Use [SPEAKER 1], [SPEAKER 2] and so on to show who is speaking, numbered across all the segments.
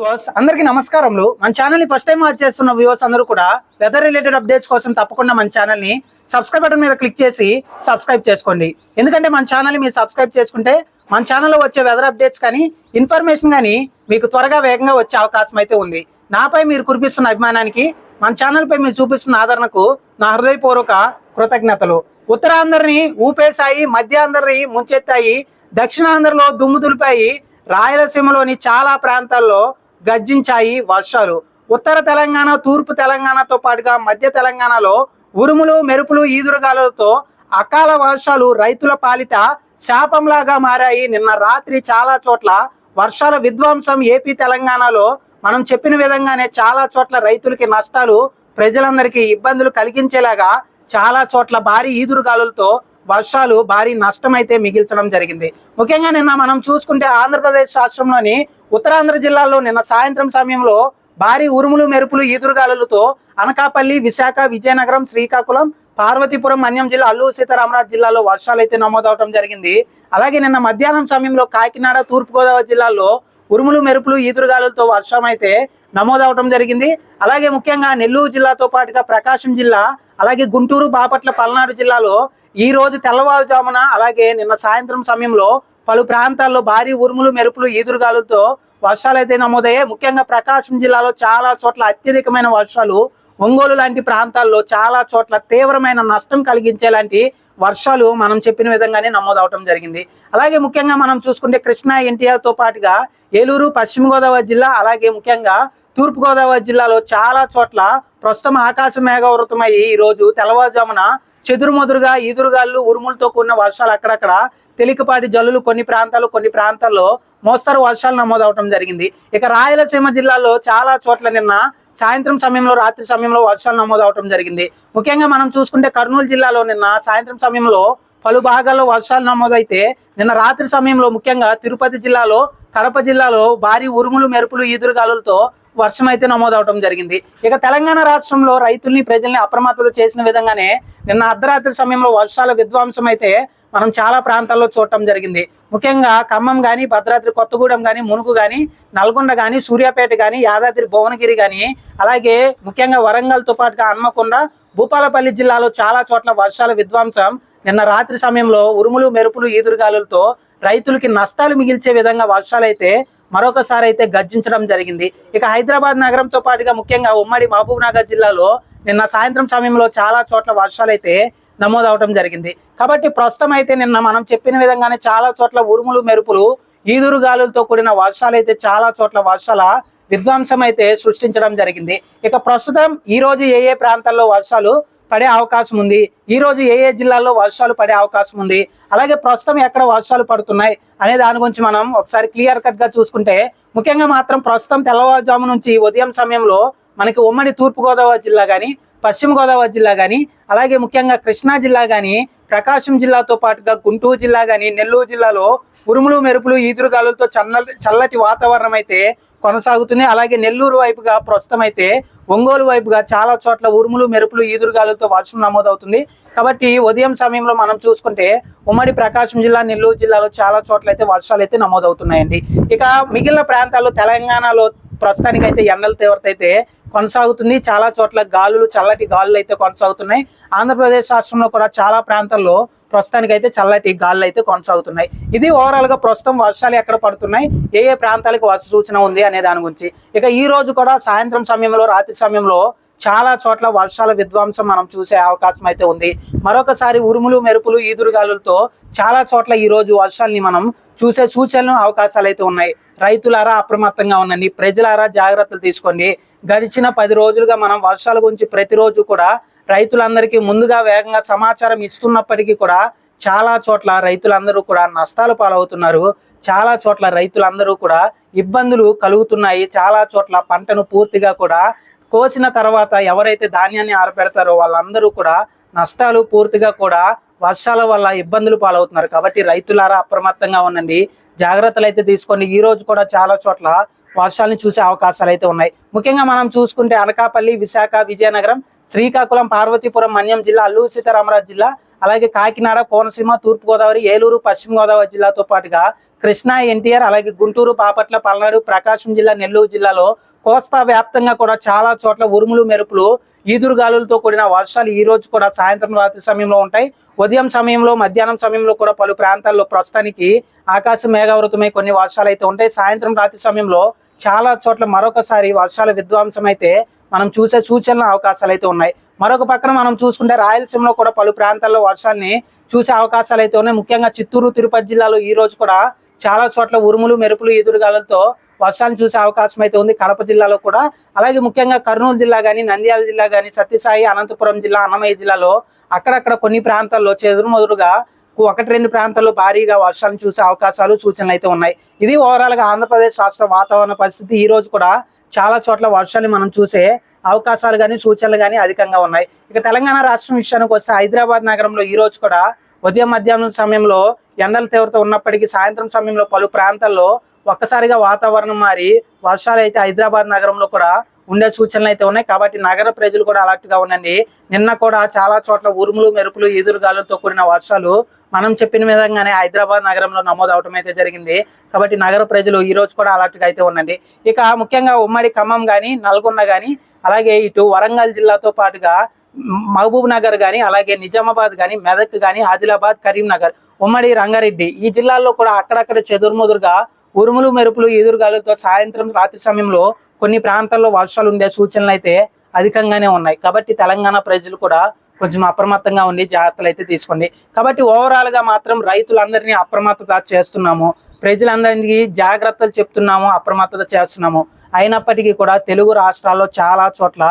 [SPEAKER 1] Viewers అందరికీ నమస్కారములు. మన ఛానల్ని ఫస్ట్ టైం వాచ్ చేస్తున్న వ్యూవర్స్ అందరూ కూడా వెదర్ రిలేటెడ్ అప్డేట్స్ కోసం తప్పకుండా మన ఛానల్ని సబ్స్క్రైబ్ బటన్ మీద క్లిక్ చేసి సబ్స్క్రైబ్ చేసుకోండి. ఎందుకంటే మన ఛానల్ మీరు సబ్స్క్రైబ్ చేసుకుంటే మన ఛానల్లో వచ్చే వెదర్ అప్డేట్స్ కానీ ఇన్ఫర్మేషన్ కానీ మీకు త్వరగా వేగంగా వచ్చే అవకాశం అయితే ఉంది. నాపై మీరు కురిపిస్తున్న అభిమానానికి మన ఛానల్ పై మీరు చూపిస్తున్న ఆదరణకు నా హృదయపూర్వక కృతజ్ఞతలు. ఉత్తరాంధ్రని ఊపేశాయి మధ్యాంధ్రని ముంచెత్తాయి దక్షిణాంధ్రలో దుమ్ము దులిపాయి రాయలసీమలోని చాలా ప్రాంతాల్లో గర్జించాయి వర్షాలు. ఉత్తర తెలంగాణ తూర్పు తెలంగాణతో పాటుగా మధ్య తెలంగాణలో ఉరుములు మెరుపులు ఈదురుగాలతో అకాల వర్షాలు రైతుల పాలిత శాపంలాగా మారాయి. నిన్న రాత్రి చాలా చోట్ల వర్షాల విధ్వంసం ఏపీ తెలంగాణలో మనం చెప్పిన విధంగానే చాలా చోట్ల రైతులకి నష్టాలు ప్రజలందరికీ ఇబ్బందులు కలిగించేలాగా చాలా చోట్ల భారీ ఈదురుగాలులతో వర్షాలు భారీ నష్టం అయితే మిగిల్చడం జరిగింది. ముఖ్యంగా నిన్న మనం చూసుకుంటే ఆంధ్రప్రదేశ్ రాష్ట్రంలోని ఉత్తరాంధ్ర జిల్లాలో నిన్న సాయంత్రం సమయంలో భారీ ఉరుములు మెరుపులు ఈదురుగాలులతో అనకాపల్లి విశాఖ విజయనగరం శ్రీకాకుళం పార్వతీపురం మన్యం జిల్లా అల్లూరు సీతారామరాజు జిల్లాలో వర్షాలు అయితే నమోదవడం జరిగింది. అలాగే నిన్న మధ్యాహ్నం సమయంలో కాకినాడ తూర్పుగోదావరి జిల్లాలో ఉరుములు మెరుపులు ఈదురుగాలులతో వర్షం అయితే నమోదవడం జరిగింది. అలాగే ముఖ్యంగా నెల్లూరు జిల్లాతో పాటుగా ప్రకాశం జిల్లా అలాగే గుంటూరు బాపట్ల పల్నాడు జిల్లాలో ఈ రోజు తెల్లవారుజామున అలాగే నిన్న సాయంత్రం సమయంలో పలు ప్రాంతాల్లో భారీ ఉరుములు మెరుపులు ఈదురుగాలులతో వర్షాలు అయితే నమోదయ్యాయి. ముఖ్యంగా ప్రకాశం జిల్లాలో చాలా చోట్ల అత్యధికమైన వర్షాలు ఒంగోలు లాంటి ప్రాంతాల్లో చాలా చోట్ల తీవ్రమైన నష్టం కలిగించేలాంటి వర్షాలు మనం చెప్పిన విధంగానే నమోదవటం జరిగింది. అలాగే ముఖ్యంగా మనం చూసుకుంటే కృష్ణా ఎన్టీఆర్తో పాటుగా ఏలూరు పశ్చిమ గోదావరి జిల్లా అలాగే ముఖ్యంగా తూర్పుగోదావరి జిల్లాలో చాలా చోట్ల ప్రస్తుతం ఆకాశం మేఘావృతమై ఈ రోజు తెల్లవారుజామున చెదురుమదురుగా ఈదురుగాళ్ళు ఉరుములతో కూడిన వర్షాలు అక్కడక్కడ. తేలికపాటి జల్లులు కొన్ని ప్రాంతాలు కొన్ని ప్రాంతాల్లో మోస్తరు వర్షాలు నమోదవటం జరిగింది. ఇక రాయలసీమ జిల్లాలో చాలా చోట్ల నిన్న సాయంత్రం సమయంలో రాత్రి సమయంలో వర్షాలు నమోదవటం జరిగింది. ముఖ్యంగా మనం చూసుకుంటే కర్నూలు జిల్లాలో నిన్న సాయంత్రం సమయంలో పలు భాగాల్లో వర్షాలు నమోదైతే నిన్న రాత్రి సమయంలో ముఖ్యంగా తిరుపతి జిల్లాలో కడప జిల్లాలో భారీ ఉరుములు మెరుపులు ఈదురుగాలులతో వర్షం అయితే నమోదవడం జరిగింది. ఇక తెలంగాణ రాష్ట్రంలో రైతుల్ని ప్రజల్ని అప్రమత్తత చేసిన విధంగానే నిన్న అర్ధరాత్రి సమయంలో వర్షాల విధ్వంసం అయితే మనం చాలా ప్రాంతాల్లో చూడటం జరిగింది. ముఖ్యంగా ఖమ్మం కానీ భద్రాద్రి కొత్తగూడెం కానీ మునుగు కానీ నల్గొండ కానీ సూర్యాపేట కానీ యాదాద్రి భువనగిరి కానీ అలాగే ముఖ్యంగా వరంగల్తో పాటుగా హన్మకొండ భూపాలపల్లి జిల్లాలో చాలా చోట్ల వర్షాల విధ్వంసం నిన్న రాత్రి సమయంలో ఉరుములు మెరుపులు ఈదురుగాలులతో రైతులకి నష్టాలు మిగిల్చే విధంగా వర్షాలైతే మరొకసారి అయితే గర్జించడం జరిగింది. ఇక హైదరాబాద్ నగరంతో పాటుగా ముఖ్యంగా ఉమ్మడి మహబూబ్నగర్ జిల్లాలో నిన్న సాయంత్రం సమయంలో చాలా చోట్ల వర్షాలు అయితే నమోదవడం జరిగింది. కాబట్టి ప్రస్తుతం అయితే నిన్న మనం చెప్పిన విధంగానే చాలా చోట్ల ఉరుములు మెరుపులు ఈదురు గాలులతో కూడిన వర్షాలు అయితే చాలా చోట్ల వర్షాల విధ్వంసం అయితే సృష్టించడం జరిగింది. ఇక ప్రస్తుతం ఈ రోజు ఏ ఏ ప్రాంతాల్లో వర్షాలు పడే అవకాశం ఉంది. ఈ రోజు ఏ ఏ జిల్లాల్లో వర్షాలు పడే అవకాశం ఉంది? అలాగే ప్రస్తుతం ఎక్కడ వర్షాలు పడుతున్నాయి? అనే దాని గురించి మనం ఒకసారి క్లియర్ కట్గా చూసుకుంటే ముఖ్యంగా మాత్రం ప్రస్తుతం తెల్లవారుజాము నుంచి ఉదయం సమయంలో మనకి ఉమ్మడి తూర్పుగోదావరి జిల్లా కానీ పశ్చిమ గోదావరి జిల్లా కానీ అలాగే ముఖ్యంగా కృష్ణా జిల్లా కానీ ప్రకాశం జిల్లాతో పాటుగా గుంటూరు జిల్లా కానీ నెల్లూరు జిల్లాలో ఉరుములు మెరుపులు ఈదురుగాలులతో చల్ల చల్లటి వాతావరణం అయితే కొనసాగుతుంది అలాగే నెల్లూరు వైపుగా ప్రస్తుతం అయితే ఒంగోలు వైపుగా చాలా చోట్ల ఉరుములు మెరుపులు ఈదురుగాలులతో వర్షం నమోదవుతుంది. కాబట్టి ఉదయం సమయంలో మనం చూసుకుంటే ఉమ్మడి ప్రకాశం జిల్లా నెల్లూరు జిల్లాలో చాలా చోట్ల అయితే వర్షాలు అయితే నమోదవుతున్నాయండి. ఇక మిగిలిన ప్రాంతాల్లో తెలంగాణలో ప్రస్తుతానికైతే ఎండల తీవ్రత అయితే కొనసాగుతుంది. చాలా చోట్ల గాలులు చల్లటి గాలులు అయితే కొనసాగుతున్నాయి. ఆంధ్రప్రదేశ్ రాష్ట్రంలో కూడా చాలా ప్రాంతాల్లో ప్రస్తుతానికైతే చల్లటి గాలులు అయితే కొనసాగుతున్నాయి. ఇది ఓవరాల్గా ప్రస్తుతం వర్షాలు ఎక్కడ పడుతున్నాయి? ఏ ఏ ప్రాంతాలకు వర్ష సూచన ఉంది అనే దాని గురించి. ఇక ఈ రోజు కూడా సాయంత్రం సమయంలో రాత్రి సమయంలో చాలా చోట్ల వర్షాల విధ్వంసం మనం చూసే అవకాశం అయితే ఉంది. మరొకసారి ఉరుములు మెరుపులు ఈదురుగాలులతో చాలా చోట్ల ఈ రోజు వర్షాలని మనం చూసే సూచనలు అవకాశాలు అయితే ఉన్నాయి. రైతులారా అప్రమత్తంగా ఉండండి. ప్రజలారా జాగ్రత్తలు తీసుకోండి. గడిచిన పది రోజులుగా మనం వర్షాల గురించి ప్రతిరోజు కూడా రైతులందరికీ ముందుగా వేగంగా సమాచారం ఇస్తున్నప్పటికీ కూడా చాలా చోట్ల రైతులందరూ కూడా నష్టాలు పాలవుతున్నారు. చాలా చోట్ల రైతులందరూ కూడా ఇబ్బందులు కలుగుతున్నాయి. చాలా చోట్ల పంటను పూర్తిగా కూడా కోసిన తర్వాత ఎవరైతే ధాన్యాన్ని ఆరబెడతారో వాళ్ళందరూ కూడా నష్టాలు పూర్తిగా కూడా వర్షాల వల్ల ఇబ్బందులు పాలవుతున్నారు. కాబట్టి రైతులారా అప్రమత్తంగా ఉండండి. జాగ్రత్తలు అయితే తీసుకోండి. ఈ రోజు కూడా చాలా చోట్ల వర్షాలను చూసే అవకాశాలు అయితే ఉన్నాయి. ముఖ్యంగా మనం చూసుకుంటే అనకాపల్లి విశాఖ విజయనగరం శ్రీకాకుళం పార్వతీపురం మన్యం జిల్లా అల్లూరు సీతారామరాజు జిల్లా అలాగే కాకినాడ కోనసీమ తూర్పుగోదావరి ఏలూరు పశ్చిమ గోదావరి జిల్లాతో పాటుగా కృష్ణా ఎన్టీఆర్ అలాగే గుంటూరు బాపట్ల పల్నాడు ప్రకాశం జిల్లా నెల్లూరు జిల్లాలో కోస్తా వ్యాప్తంగా కూడా చాలా చోట్ల ఉరుములు మెరుపులు ఈదురుగాలులతో కూడిన వర్షాలు ఈ రోజు కూడా సాయంత్రం రాత్రి సమయంలో ఉంటాయి. ఉదయం సమయంలో మధ్యాహ్నం సమయంలో కూడా పలు ప్రాంతాల్లో ప్రస్తుతానికి ఆకాశం మేఘావృతమై కొన్ని వర్షాలు అయితే ఉంటాయి. సాయంత్రం రాత్రి సమయంలో చాలా చోట్ల మరొకసారి వర్షాల విధ్వంసం అయితే మనం చూసే సూచనల అవకాశాలు అయితే ఉన్నాయి. మరొక పక్కన మనం చూసుకుంటే రాయలసీమలో కూడా పలు ప్రాంతాల్లో వర్షాన్ని చూసే అవకాశాలు అయితే ఉన్నాయి. ముఖ్యంగా చిత్తూరు తిరుపతి జిల్లాలో ఈ రోజు కూడా చాలా చోట్ల ఉరుములు మెరుపులు ఎదురుగాలతో వర్షాన్ని చూసే అవకాశం అయితే ఉంది. కడప జిల్లాలో కూడా. అలాగే ముఖ్యంగా కర్నూలు జిల్లా కానీ నంద్యాల జిల్లా కానీ సత్యసాయి అనంతపురం జిల్లా అన్నమయ్య జిల్లాలో అక్కడక్కడ కొన్ని ప్రాంతాల్లో చెదురుమదురుగా ఒకటి రెండు ప్రాంతాల్లో భారీగా వర్షాలను చూసే అవకాశాలు సూచనలు అయితే ఉన్నాయి. ఇది ఓవరాల్గా ఆంధ్రప్రదేశ్ రాష్ట్ర వాతావరణ పరిస్థితి. ఈ రోజు కూడా చాలా చోట్ల వర్షాలు మనం చూసే అవకాశాలు కానీ సూచనలు కానీ అధికంగా ఉన్నాయి. ఇక తెలంగాణ రాష్ట్రం విషయానికి వస్తే హైదరాబాద్ నగరంలో ఈ రోజు కూడా ఉదయం మధ్యాహ్నం సమయంలో ఎండల తీవ్రత ఉన్నప్పటికీ సాయంత్రం సమయంలో పలు ప్రాంతాల్లో ఒక్కసారిగా వాతావరణం మారి వర్షాలు అయితే హైదరాబాద్ నగరంలో కూడా ఉండే సూచనలు అయితే ఉన్నాయి. కాబట్టి నగర ప్రజలు కూడా అలర్ట్గా ఉండండి. నిన్న కూడా చాలా చోట్ల ఉరుములు మెరుపులు ఎదురుగాలులతో కూడిన వర్షాలు మనం చెప్పిన విధంగానే హైదరాబాద్ నగరంలో నమోదు అవటం అయితే జరిగింది. కాబట్టి నగర ప్రజలు ఈ రోజు కూడా అలర్ట్గా అయితే ఉండండి. ఇక ముఖ్యంగా ఉమ్మడి ఖమ్మం కానీ నల్గొండ కానీ అలాగే ఇటు వరంగల్ జిల్లాతో పాటుగా మహబూబ్ నగర్ కానీ అలాగే నిజామాబాద్ కానీ మెదక్ కానీ ఆదిలాబాద్ కరీంనగర్ ఉమ్మడి రంగారెడ్డి ఈ జిల్లాల్లో కూడా అక్కడక్కడ చెదురుముదురుగా ఉరుములు మెరుపులు ఎదురుగాలులతో సాయంత్రం రాత్రి సమయంలో కొన్ని ప్రాంతాల్లో వర్షాలు ఉండే సూచనలు అయితే అధికంగానే ఉన్నాయి. కాబట్టి తెలంగాణ ప్రజలు కూడా కొంచెం అప్రమత్తంగా ఉండి జాగ్రత్తలు అయితే తీసుకోండి. కాబట్టి ఓవరాల్గా మాత్రం రైతులందరినీ అప్రమత్తత చేస్తున్నాము. ప్రజలందరికీ జాగ్రత్తలు చెప్తున్నాము అప్రమత్తత చేస్తున్నాము. అయినప్పటికీ కూడా తెలుగు రాష్ట్రాల్లో చాలా చోట్ల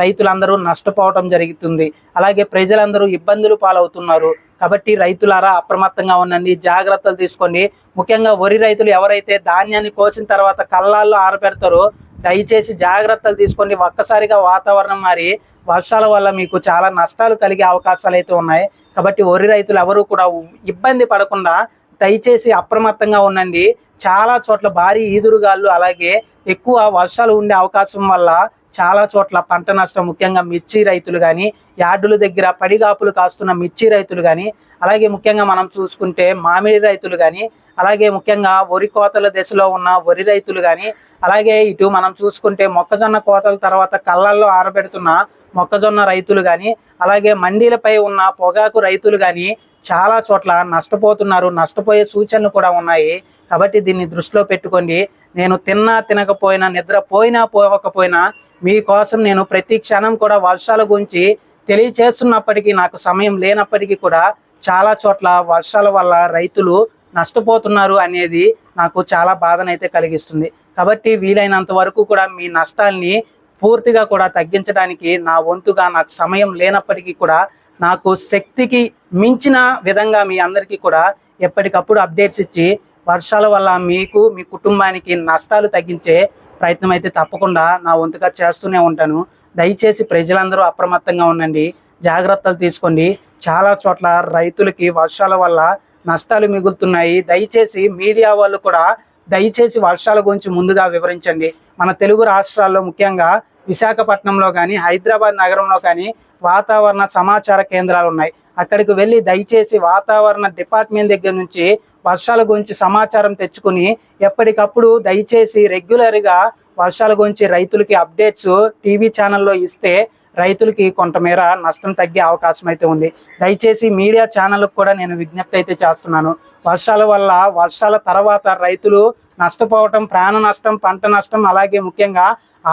[SPEAKER 1] రైతులందరూ నష్టపోవటం జరుగుతుంది. అలాగే ప్రజలందరూ ఇబ్బందులు పాలవుతున్నారు. కాబట్టి రైతులారా అప్రమత్తంగా ఉండండి జాగ్రత్తలు తీసుకోండి. ముఖ్యంగా వరి రైతులు ఎవరైతే ధాన్యాన్ని కోసిన తర్వాత కళ్ళాల్లో ఆరబెడతారో దయచేసి జాగ్రత్తలు తీసుకోండి. ఒక్కసారిగా వాతావరణం మారి వర్షాల వల్ల మీకు చాలా నష్టాలు కలిగే అవకాశాలు అయితే ఉన్నాయి. కాబట్టి వరి రైతులు ఎవరు కూడా ఇబ్బంది పడకుండా దయచేసి అప్రమత్తంగా ఉండండి. చాలా చోట్ల భారీ ఈదురుగాళ్ళు అలాగే ఎక్కువ వర్షాలు ఉండే అవకాశం వల్ల చాలా చోట్ల పంట నష్టం ముఖ్యంగా మిర్చి రైతులు కానీ యార్డుల దగ్గర పడిగాపులు కాస్తున్న మిర్చి రైతులు కానీ అలాగే ముఖ్యంగా మనం చూసుకుంటే మామిడి రైతులు కానీ అలాగే ముఖ్యంగా వరి కోతల దశలో ఉన్న వరి రైతులు కానీ అలాగే ఇటు మనం చూసుకుంటే మొక్కజొన్న కోతల తర్వాత కళ్ళల్లో ఆరబెడుతున్న మొక్కజొన్న రైతులు కానీ అలాగే మండీలపై ఉన్న పొగాకు రైతులు కానీ చాలా చోట్ల నష్టపోతున్నారు నష్టపోయే సూచనలు కూడా ఉన్నాయి. కాబట్టి దీన్ని దృష్టిలో పెట్టుకోండి. నేను తిన్నా తినకపోయినా నిద్ర పోయినా పోకపోయినా మీకోసం నేను ప్రతి క్షణం కూడా వర్షాల గురించి తెలియచేస్తున్నప్పటికీ నాకు సమయం లేనప్పటికీ కూడా చాలా చోట్ల వర్షాల వల్ల రైతులు నష్టపోతున్నారు అనేది నాకు చాలా బాధనైతే కలిగిస్తుంది. కాబట్టి వీలైనంత వరకు కూడా మీ నష్టాల్ని పూర్తిగా కూడా తగ్గించడానికి నా వంతుగా నాకు సమయం లేనప్పటికీ కూడా నాకు శక్తికి మించిన విధంగా మీ అందరికీ కూడా ఎప్పటికప్పుడు అప్డేట్స్ ఇచ్చి వర్షాల వల్ల మీకు మీ కుటుంబానికి నష్టాలు తగ్గించే ప్రయత్నం అయితే తప్పకుండా నా వంతుగా చేస్తూనే ఉంటాను. దయచేసి ప్రజలందరూ అప్రమత్తంగా ఉండండి. జాగ్రత్తలు తీసుకోండి. చాలా చోట్ల రైతులకి వర్షాల వల్ల నష్టాలు మిగులుతున్నాయి. దయచేసి మీడియా వాళ్ళు కూడా దయచేసి వర్షాల గురించి ముందుగా వివరించండి. మన తెలుగు రాష్ట్రాల్లో ముఖ్యంగా విశాఖపట్నంలో కానీ హైదరాబాద్ నగరంలో కానీ వాతావరణ సమాచార కేంద్రాలు ఉన్నాయి. అక్కడికి వెళ్ళి దయచేసి వాతావరణ డిపార్ట్మెంట్ దగ్గర నుంచి వర్షాల గురించి సమాచారం తెచ్చుకుని ఎప్పటికప్పుడు దయచేసి రెగ్యులర్గా వర్షాల గురించి రైతులకి అప్డేట్స్ టీవీ ఛానల్లో ఇస్తే రైతులకి కొంతమేర నష్టం తగ్గే అవకాశం అయితే ఉంది. దయచేసి మీడియా ఛానళ్ళకు కూడా నేను విజ్ఞప్తి అయితే చేస్తున్నాను. వర్షాల వల్ల వర్షాల తర్వాత రైతులు నష్టపోవటం ప్రాణ నష్టం పంట నష్టం అలాగే ముఖ్యంగా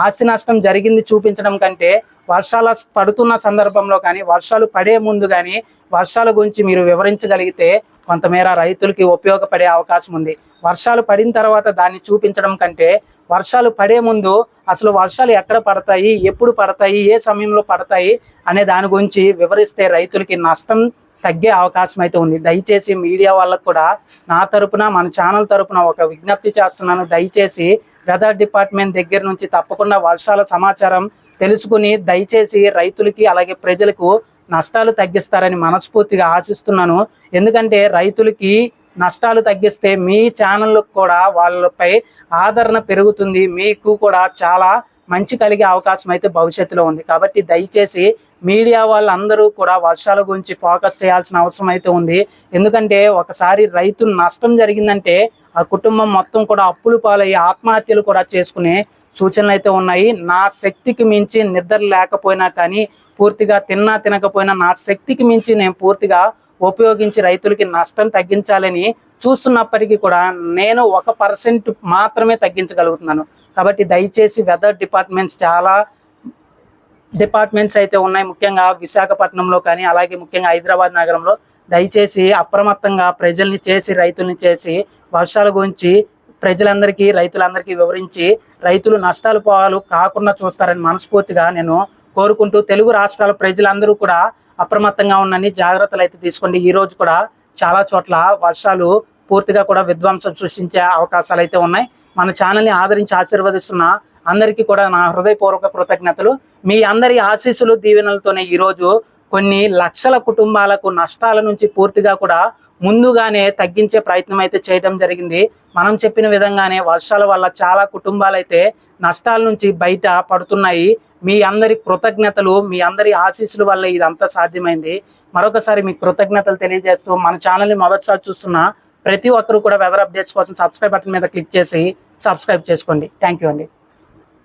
[SPEAKER 1] ఆస్తి నష్టం జరిగింది చూపించడం కంటే వర్షాల పడుతున్న సందర్భంలో కానీ వర్షాలు పడే ముందు కానీ వర్షాల గురించి మీరు వివరించగలిగితే కొంతమేర రైతులకి ఉపయోగపడే అవకాశం ఉంది. వర్షాలు పడిన తర్వాత దాన్ని చూపించడం కంటే వర్షాలు పడే ముందు అసలు వర్షాలు ఎక్కడ పడతాయి ఎప్పుడు పడతాయి ఏ సమయంలో పడతాయి అనే దాని గురించి వివరిస్తే రైతులకి నష్టం తగ్గే అవకాశం అయితే ఉంది. దయచేసి మీడియా వాళ్ళకు కూడా నా తరపున మన ఛానల్ తరపున ఒక విజ్ఞప్తి చేస్తున్నాను. దయచేసి వెదర్ డిపార్ట్మెంట్ దగ్గర నుంచి తప్పకుండా వర్షాల సమాచారం తెలుసుకుని దయచేసి రైతులకి అలాగే ప్రజలకు నష్టాలు తగ్గిస్తారని మనస్ఫూర్తిగా ఆశిస్తున్నాను. ఎందుకంటే రైతులకి నష్టాలు తగ్గిస్తే మీ ఛానళ్ళకు కూడా వాళ్ళపై ఆదరణ పెరుగుతుంది. మీకు కూడా చాలా మంచి కలిగే అవకాశం అయితే భవిష్యత్తులో ఉంది. కాబట్టి దయచేసి మీడియా వాళ్ళందరూ కూడా వర్షాల గురించి ఫోకస్ చేయాల్సిన అవసరం అయితే ఉంది. ఎందుకంటే ఒకసారి రైతు నష్టం జరిగిందంటే ఆ కుటుంబం మొత్తం కూడా అప్పులు పాలయ్యి ఆత్మహత్యలు కూడా చేసుకునే సూచనలు అయితే ఉన్నాయి. నా శక్తికి మించి నిద్ర లేకపోయినా కానీ పూర్తిగా తిన్నా తినకపోయినా నా శక్తికి మించి నేను పూర్తిగా ఉపయోగించి రైతులకి నష్టం తగ్గించాలని చూస్తున్నప్పటికీ కూడా నేను ఒక పర్సెంట్ మాత్రమే తగ్గించగలుగుతున్నాను. కాబట్టి దయచేసి వెదర్ డిపార్ట్మెంట్స్ చాలా డిపార్ట్మెంట్స్ అయితే ఉన్నాయి. ముఖ్యంగా విశాఖపట్నంలో కానీ అలాగే ముఖ్యంగా హైదరాబాద్ నగరంలో. దయచేసి అప్రమత్తంగా ప్రజల్ని చేసి రైతుల్ని చేసి వర్షాల గురించి ప్రజలందరికీ రైతులందరికీ వివరించి రైతులు నష్టాలు పోవాలు కాకుండా చూస్తారని మనస్ఫూర్తిగా నేను కోరుకుంటూ తెలుగు రాష్ట్రాల ప్రజలందరూ కూడా అప్రమత్తంగా ఉన్నని జాగ్రత్తలు అయితే తీసుకోండి. ఈ రోజు కూడా చాలా చోట్ల వర్షాలు పూర్తిగా కూడా విధ్వంసం సృష్టించే అవకాశాలు అయితే ఉన్నాయి. మన ఛానల్ని ఆదరించి ఆశీర్వదిస్తున్న అందరికీ కూడా నా హృదయపూర్వక కృతజ్ఞతలు. మీ అందరి ఆశీస్సులు దీవెనలతోనే ఈరోజు కొన్ని లక్షల కుటుంబాలకు నష్టాల నుంచి పూర్తిగా కూడా ముందుగానే తగ్గించే ప్రయత్నం అయితే చేయడం జరిగింది. మనం చెప్పిన విధంగానే వర్షాల వల్ల చాలా కుటుంబాలు అయితే నష్టాల నుంచి బయట పడుతున్నాయి. మీ అందరి కృతజ్ఞతలు మీ అందరి ఆశీస్సుల వల్ల ఇదంతా సాధ్యమైంది. మరొకసారి మీ కృతజ్ఞతలు తెలియజేస్తూ మన ఛానల్ని మొదటిసారి చూస్తున్న ప్రతి ఒక్కరు కూడా వెదర్ అప్డేట్స్ కోసం సబ్స్క్రైబ్ బటన్ మీద క్లిక్ చేసి సబ్స్క్రైబ్ చేసుకోండి. థ్యాంక్ యూ అండి.